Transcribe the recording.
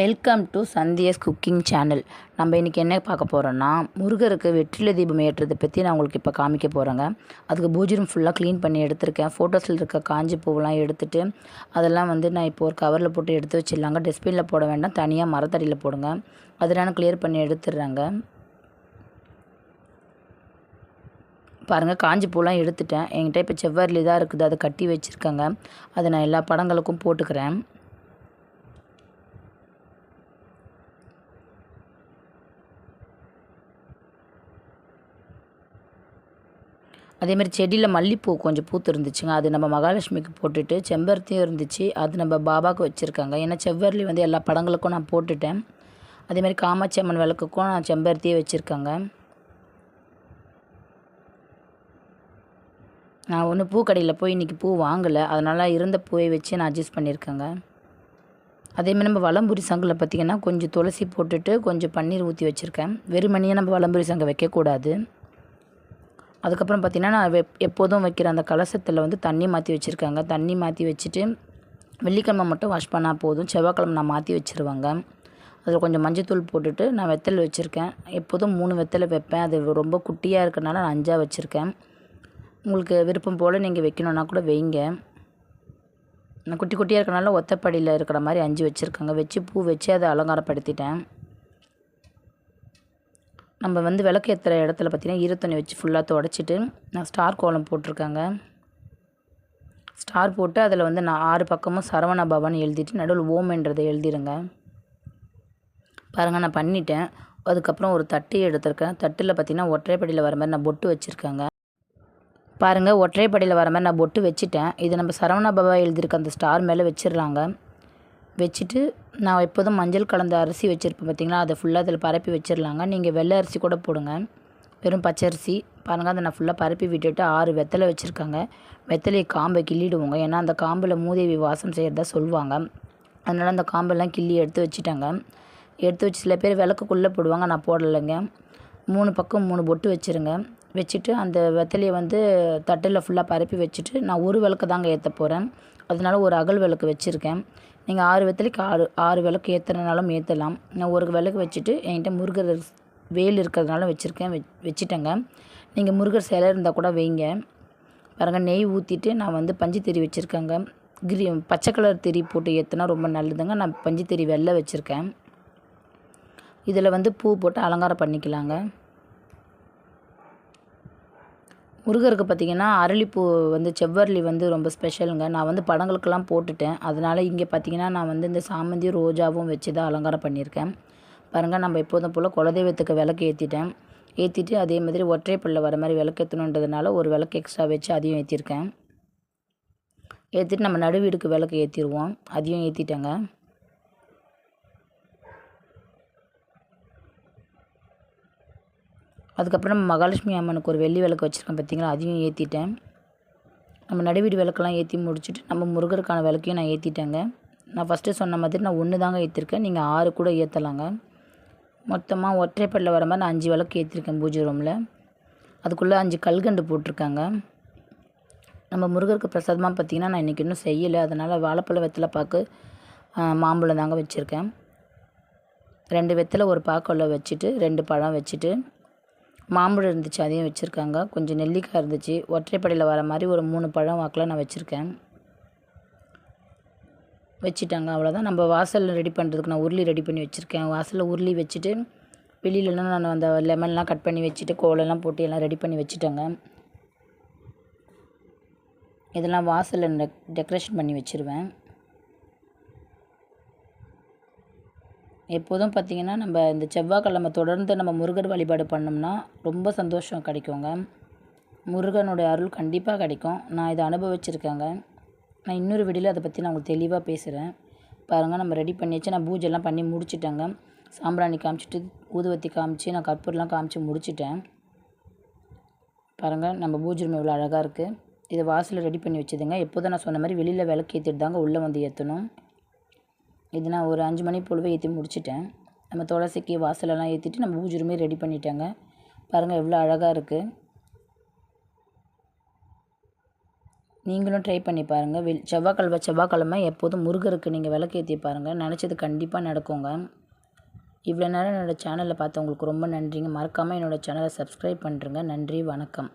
Welcome to Sandhya's cooking channel நம்ம இன்றைக்கி என்ன பார்க்க போகிறோன்னா முருகருக்கு வெற்றில தீபம் ஏற்றுறதை பற்றி நான் உங்களுக்கு இப்போ காமிக்க போகிறேங்க அதுக்கு பூஜரம் ஃபுல்லாக க்ளீன் பண்ணி எடுத்திருக்கேன். ஃபோட்டோஸில் இருக்க காஞ்சி பூவெலாம் எடுத்துட்டு அதெல்லாம் வந்து நான் இப்போ ஒரு கவரில் போட்டு எடுத்து வச்சிடலாங்க. டஸ்ட்பினில் போட வேண்டாம் தனியாக மரத்தடியில் போடுங்க. அதெல்லாம் கிளியர் பண்ணி எடுத்துடுறாங்க. பாருங்கள் காஞ்சி பூலாம் எடுத்துட்டேன். என்கிட்ட இப்போ செவ்வரலி தான் இருக்குது. அதை கட்டி வச்சுருக்கேங்க. அதை நான் எல்லா படங்களுக்கும் போட்டுக்கிறேன். அதேமாதிரி செடியில் மல்லிப்பூ கொஞ்சம் பூத்து இருந்துச்சுங்க. அது நம்ம மகாலட்சுமிக்கு போட்டுட்டு செம்பருத்தியும் இருந்துச்சு. அது நம்ம பாபாவுக்கு வச்சுருக்காங்க. ஏன்னா செவ்வரளி வந்து எல்லா படங்களுக்கும் நான் போட்டுட்டேன். அதேமாதிரி காமாட்சி அம்மன் விளக்குக்கும் நான் செம்பருத்தியே வச்சுருக்கேங்க. நான் ஒன்று பூ கடையில் போய் இன்றைக்கி பூ வாங்கலை. அதனால் இருந்த பூவை வச்சு நான் அட்ஜஸ்ட் பண்ணியிருக்கேங்க அதேமாதிரி நம்ம வளம்புரி சங்கில் பார்த்திங்கன்னா கொஞ்சம் துளசி போட்டுட்டு கொஞ்சம் பன்னீர் ஊற்றி வச்சுருக்கேன். வெறுமணியாக நம்ம வளம்புரி சங்கம் வைக்கக்கூடாது. அதுக்கப்புறம் பார்த்திங்கன்னா நான் வெப் எப்போதும் வைக்கிற அந்த கலசத்தில் வந்து தண்ணி மாற்றி வச்சுருக்காங்க. தண்ணி மாற்றி வச்சுட்டு வெள்ளிக்கிழமை மட்டும் வாஷ் பண்ணால் போதும். செவ்வாய்க்கிழமை நான் மாற்றி வச்சுருவாங்க. அதில் கொஞ்சம் மஞ்சத்தூள் போட்டுட்டு நான் வெத்தலை வச்சுருக்கேன். எப்போதும் மூணு வெத்தலை வைப்பேன். அது ரொம்ப குட்டியாக இருக்கிறனால நான் அஞ்சாக வச்சுருக்கேன். உங்களுக்கு விருப்பம் போல் நீங்கள் வைக்கணுன்னா கூட வைங்க. நான் குட்டி குட்டியாக இருக்கிறனால ஒத்தப்படியில் இருக்கிற மாதிரி அஞ்சு வச்சுருக்காங்க. வச்சு பூ வச்சு அதை அலங்காரப்படுத்திட்டேன். நம்ம வந்து விளக்கு ஏற்றுற இடத்துல பார்த்திங்கன்னா ஈரத்துணி வச்சு ஃபுல்லாக துடைச்சிட்டு நான் ஸ்டார் கோலம் போட்டிருக்கேங்க. ஸ்டார் போட்டு அதில் வந்து நான் ஆறு பக்கமும் சரவண பவன் எழுதிட்டு நடுவில் ஓம்ன்றதை எழுதிடுங்க பாருங்கள் நான் பண்ணிட்டேன். அதுக்கப்புறம் ஒரு தட்டு எடுத்திருக்கேன். தட்டில் பார்த்திங்கன்னா ஒற்றைப்படியில் வர மாதிரி நான் பொட்டு வச்சுருக்கேங்க. பாருங்கள் ஒற்றைப்படியில் வர மாதிரி நான் பொட்டு வச்சுட்டேன். இது நம்ம சரவண பவா எழுதியிருக்க அந்த ஸ்டார் மேலே வச்சிடலாங்க. வச்சுட்டு நான் எப்போதும் மஞ்சள் கலந்த அரிசி வச்சுருப்பேன் பார்த்தீங்களா? அதை ஃபுல்லாக அதில் பரப்பி வச்சிடலாங்க நீங்கள் வெள்ளை அரிசி கூட போடுங்க. வெறும் பச்சை அரிசி. பாருங்கள் அதை நான் ஃபுல்லாக பரப்பி விட்டுட்டு ஆறு வெத்தலை வச்சுருக்காங்க. வெத்தலையை காம்பை கிள்ளிடுவோங்க. ஏன்னா அந்த காம்பில் மூதேவி வாசம் செய்கிறதா சொல்லுவாங்க. அதனால் அந்த காம்பெல்லாம் கிள்ளி எடுத்து வச்சுட்டாங்க. எடுத்து வச்சு சில பேர் விளக்குக்குள்ளே போடுவாங்க. நான் போடலைங்க. மூணு பக்கம் மூணு பொட்டு வச்சுருங்க. வச்சுட்டு அந்த வெத்தலையை வந்து தட்டில் ஃபுல்லாக பரப்பி வச்சுட்டு நான் ஒரு விளக்கு தாங்க ஏற்ற போகிறேன் அதனால ஒரு அகல் விளக்கு வச்சுருக்கேன். நீங்கள் ஆறு வெத்தலைக்கு ஆறு ஆறு விளக்கு ஏற்றுறனாலும் ஏற்றலாம் நான் ஒரு விளக்கு வச்சுட்டு என்கிட்ட முருகர் வேல் இருக்கிறதுனால வச்சுருக்கேன் வெ வச்சுட்டேங்க. நீங்கள் முருகர் சிலை இருந்தால் கூட வைங்க. பாருங்கள் நெய் ஊற்றிட்டு நான் வந்து பஞ்சு திரி வச்சுருக்கேங்க. கிரி பச்சை கலர் திரி போட்டு ஏற்றுனா ரொம்ப நல்லதுங்க. நான் பஞ்சு திரி வெள்ளை வச்சுருக்கேன். இதில் வந்து பூ போட்டு அலங்காரம் பண்ணிக்கலாங்க. முருகருக்கு பார்த்திங்கன்னா அரளிப்பூ வந்து செவ்வரளி வந்து ரொம்ப ஸ்பெஷலுங்க நான் வந்து படங்களுக்கெல்லாம் போட்டுட்டேன். அதனால் இங்கே பார்த்திங்கன்னா நான் வந்து இந்த சாமந்தி ரோஜாவும் வச்சு தான் அலங்காரம் பண்ணியிருக்கேன். பாருங்கள் நம்ம எப்போதும் போல் குலதெய்வத்துக்கு விளக்கு ஏற்றிட்டேன் ஏற்றிட்டு அதே மாதிரி ஒற்றை ஒற்றைப்பல்ல வர மாதிரி விளக்கு ஏற்றணுன்றதுனால ஒரு விளக்கு எக்ஸ்ட்ரா வச்சு அதையும் ஏற்றிருக்கேன் ஏற்றிட்டு நம்ம நடுவீடுக்கு விளக்கு ஏற்றிடுவோம் அதையும் ஏற்றிட்டேங்க அதுக்கப்புறம் நம்ம மகாலட்சுமி அம்மனுக்கு ஒரு வெள்ளி விளக்கு வச்சுருக்கேன் பார்த்தீங்களா? அதையும் ஏற்றிட்டேன் நம்ம நடுவீடு விளக்கெல்லாம் ஏற்றி முடிச்சுட்டு நம்ம முருகருக்கான விளக்கையும் நான் ஏற்றிட்டேங்க நான் ஃபஸ்ட்டு சொன்ன மாதிரி நான் ஒன்று தாங்க ஏற்றிருக்கேன் நீங்கள் ஆறு கூட ஏற்றலாங்க மொத்தமாக ஒற்றைப்பல்ல வர மாதிரி நான் அஞ்சு விளக்கு ஏற்றிருக்கேன் பூஜை ரூமில் அதுக்குள்ளே அஞ்சு கல்கண்டு போட்டிருக்காங்க. நம்ம முருகருக்கு பிரசாதமாக பார்த்திங்கன்னா நான் இன்றைக்கி இன்னும் செய்யலை. அதனால் வாழைப்பழ வெத்தலை பாக்கு மாம்பழம் தாங்க வச்சுருக்கேன். ரெண்டு வெத்தலை ஒரு பாக்கொள்ள வச்சுட்டு ரெண்டு பழம் வச்சுட்டு மாம்பழம் இருந்துச்சு அதையும் வச்சுருக்காங்க. கொஞ்சம் நெல்லிக்காய் இருந்துச்சு. ஒற்றைப்படையில் வர மாதிரி ஒரு மூணு பழம் வாக்கில் நான் வச்சுருக்கேன். வச்சுட்டாங்க அவ்வளோதான் நம்ம வாசலில் ரெடி பண்ணுறதுக்கு நான் உருளி ரெடி பண்ணி வச்சுருக்கேன். வாசலில் உருளி வச்சுட்டு வெளியிலலாம் நான் அந்த லெமன்லாம் கட் பண்ணி வச்சுட்டு கோலெல்லாம் போட்டு எல்லாம் ரெடி பண்ணி வச்சுட்டேங்க. இதெல்லாம் வாசலில் டெக்கரேஷன் பண்ணி வச்சுருவேன். எப்போதும் பார்த்திங்கன்னா நம்ம இந்த செவ்வாய்க்கிழமை தொடர்ந்து நம்ம முருகர் வழிபாடு பண்ணோம்னா ரொம்ப சந்தோஷம் கிடைக்குங்க. முருகனுடைய அருள் கண்டிப்பாக கிடைக்கும். நான் இதை அனுபவிச்சிருக்கேங்க. நான் இன்னொரு வீடியோவில் அதை பற்றி நான் உங்களுக்கு தெளிவாக பேசுகிறேன் பாருங்கள் நம்ம ரெடி பண்ணியாச்சு. நான் பூஜைலாம் பண்ணி முடிச்சிட்டேங்க. சாம்பிராணி காமிச்சிட்டு ஊதுவத்தி காமிச்சு நான் கற்பூரெலாம் காமிச்சு முடிச்சிட்டேன். பாருங்கள் நம்ம பூஜை ரூம் இவ்வளோ அழகாக இருக்குது இதை வாசலில் ரெடி பண்ணி வச்சுதுங்க. எப்போதும் நான் சொன்ன மாதிரி வெளியில் விளக்கு ஏற்றிட்டு தாங்க உள்ளே வந்து ஏற்றணும் இது நான் ஒரு அஞ்சு மணி போலவே ஏற்றி முடிச்சிட்டேன். நம்ம துளசிக்கு வாசலெல்லாம் ஏற்றிட்டு நம்ம பூஜை ரூமே ரெடி பண்ணிட்டாங்க. பாருங்கள் எவ்வளோ அழகாக இருக்குது நீங்களும் ட்ரை பண்ணி பாருங்கள் வெள் செவ்வாய்க்கிழமை செவ்வாய்க்கிழமை எப்போதும் முருகருக்கு நீங்கள் விளக்கேற்றி பாருங்கள் நினச்சது கண்டிப்பாக நடக்குங்க. இவ்வளோ நேரம் என்னோடய சேனலை பார்த்தவங்களுக்கு ரொம்ப நன்றிங்க. மறக்காமல் என்னோடய சேனலை சப்ஸ்கிரைப் பண்ணுறேங்க நன்றி வணக்கம்.